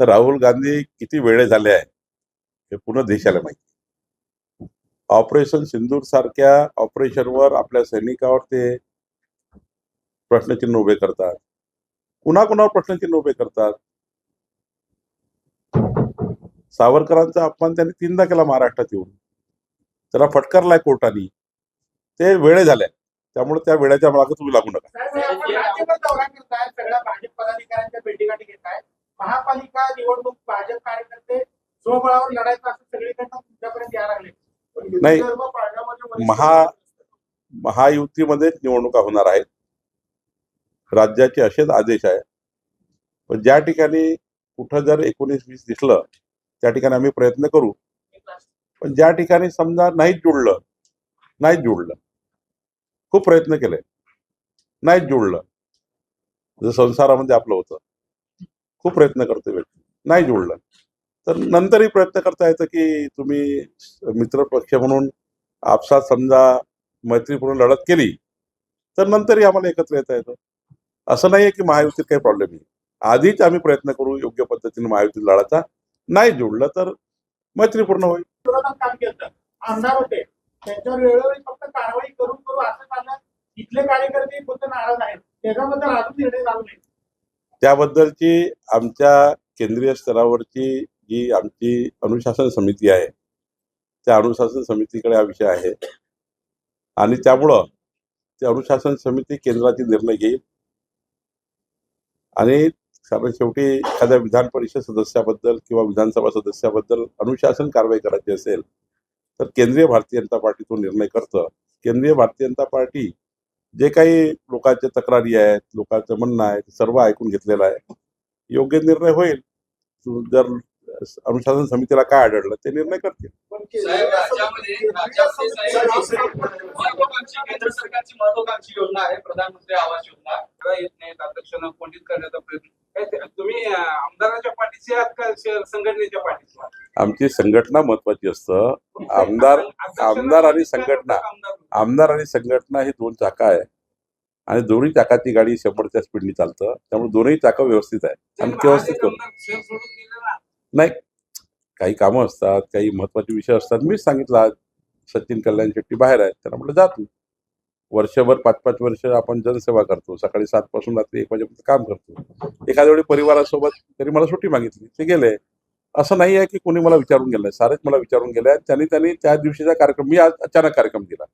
तर राहुल गांधी किती वेळे झाले आहे हे पूर्ण देशाला माहिती ऑपरेशन सिंदूर सारख्या ऑपरेशनवर आपल्या सैनिकावर ते प्रश्नचिन्ह उभे करतात. पुन्हा कुणावर प्रश्नचिन्ह उभे करतात? सावरकरांचा अपमान त्यांनी तीनदा केला महाराष्ट्रात येऊन. त्याला फटकारलाय कोर्टाने. ते वेळे झाल्या त्यामुळे त्या वेळेच्या मागे तुम्ही लागू नका. महापालिका निवडणूक भाजप कार्यकर्ते स्वबळावर लढायचं असं सगळीकडनं तुमच्यापर्यंत यायला लागले. नाही. महा- महायुतीमध्येच निवडणुका होणार आहेत. राज्याचे असेच आदेश आहे पण ज्या ठिकाणी कुठं जर एकोणीस वीस दिसलं त्या ठिकाणी आम्ही प्रयत्न करू. पण ज्या ठिकाणी समजा नाहीच जुळलं नाहीच जुळलं. खूप प्रयत्न केले. नाहीच जुळलं. जसं संसारामध्ये आपलं होतं. खूप प्रयत्न करतो व्यक्ती. नाही जुळलं. तर नंतरही प्रयत्न करता येतं की तुम्ही मित्र पक्ष म्हणून आपसात समजा मैत्रीपूर्ण लढत केली तर नंतरही आम्हाला एकत्र येता येतं. असं नाही आहे की महायुतीत काही प्रॉब्लेम नाही आधीच आम्ही प्रयत्न करू योग्य पद्धतीने महायुतीत लढायचा. नाही जुळलं तर मैत्रीपूर्ण होईल. कारवाई करून करू असं इथले कार्यकर्ते नाराज आहेत. त्याच्याबद्दल अजून निर्णय नाही त्याबद्दलची आमच्या केंद्रीय स्तरावरची जी आमची अनुशासन समिती आहे त्या अनुशासन समितीकडे हा विषय आहे. आणि त्यामुळं ते अनुशासन समिती केंद्राचे निर्णय घेईल. आणि कारण शेवटी एखाद्या विधान परिषद सदस्याबद्दल किंवा विधानसभा सदस्याबद्दल अनुशासन कारवाई करायची असेल तर केंद्रीय भारतीय जनता पार्टी तो निर्णय करतं. केंद्रीय भारतीय जनता पार्टी जे काही लोकांच्या तक्रारी आहेत लोकांचं म्हणणं आहे सर्व ऐकून घेतलेलं आहे. योग्य निर्णय होईल. जर अनुशासन समितीला काय आढळलं ते निर्णय करतील. केंद्र सरकारची महत्वाकांक्षी योजना आहे प्रधानमंत्री आवास योजना. सगळं येत नाही? कोंडित करण्याचा प्रयत्न? काय तुम्ही अं, आमदाराच्या पाठीशी आहात का संघटनेच्या पाठीशी? आमची संघटना महत्वाची असतं. आमदार आमदार आणि संघटना. आमदार- आणि संघटना ही दोन चाकं आहे. आणि दोन्ही चाकाची गाडी शंभरच्या स्पीडनी चालतं. त्यामुळे दोन्ही चाकं व्यवस्थित आहे आणि व्यवस्थित महादेव करू. आमदार शहर सोडून गेले ना. नाही. काही कामं असतात काही महत्त्वाचे विषय असतात. मीच सांगितलं आज सचिन कल्याण शेट्टी बाहेर आहेत. त्याला म्हटलं जा तू. वर्षभर पाच पाच वर्ष आपण जनसेवा करतो. सकाळी सात पासून रात्री एक वाजेपर्यंत काम करतो. एखाद्या वेळी परिवारासोबत तरी मला सुट्टी मागितली. ते गेले. असं नाही आहे की कोणी मला विचारून गेलंय. सारेच मला विचारून गेले आहेत. त्यांनी त्यांनी त्या दिवशीचा कार्यक्रम मी आज अचानक कार्यक्रम दिला.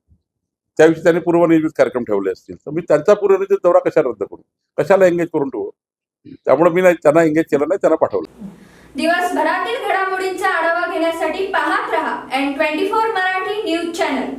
त्या दिवशी त्यांनी पूर्वनियोजित कार्यक्रम ठेवले असतील. तर मी त्यांचा पूर्वनियोजित दौरा कशाला रद्द करू? कशाला एंगेज करून ठेवू? त्यामुळे मी नाही त्यांना एंगेज केलं नाही त्यांना पाठवलं. दिवसभरातील घडामोडींचा आढावा घेण्यासाठी पाहत रहा N twenty four Marathi news channel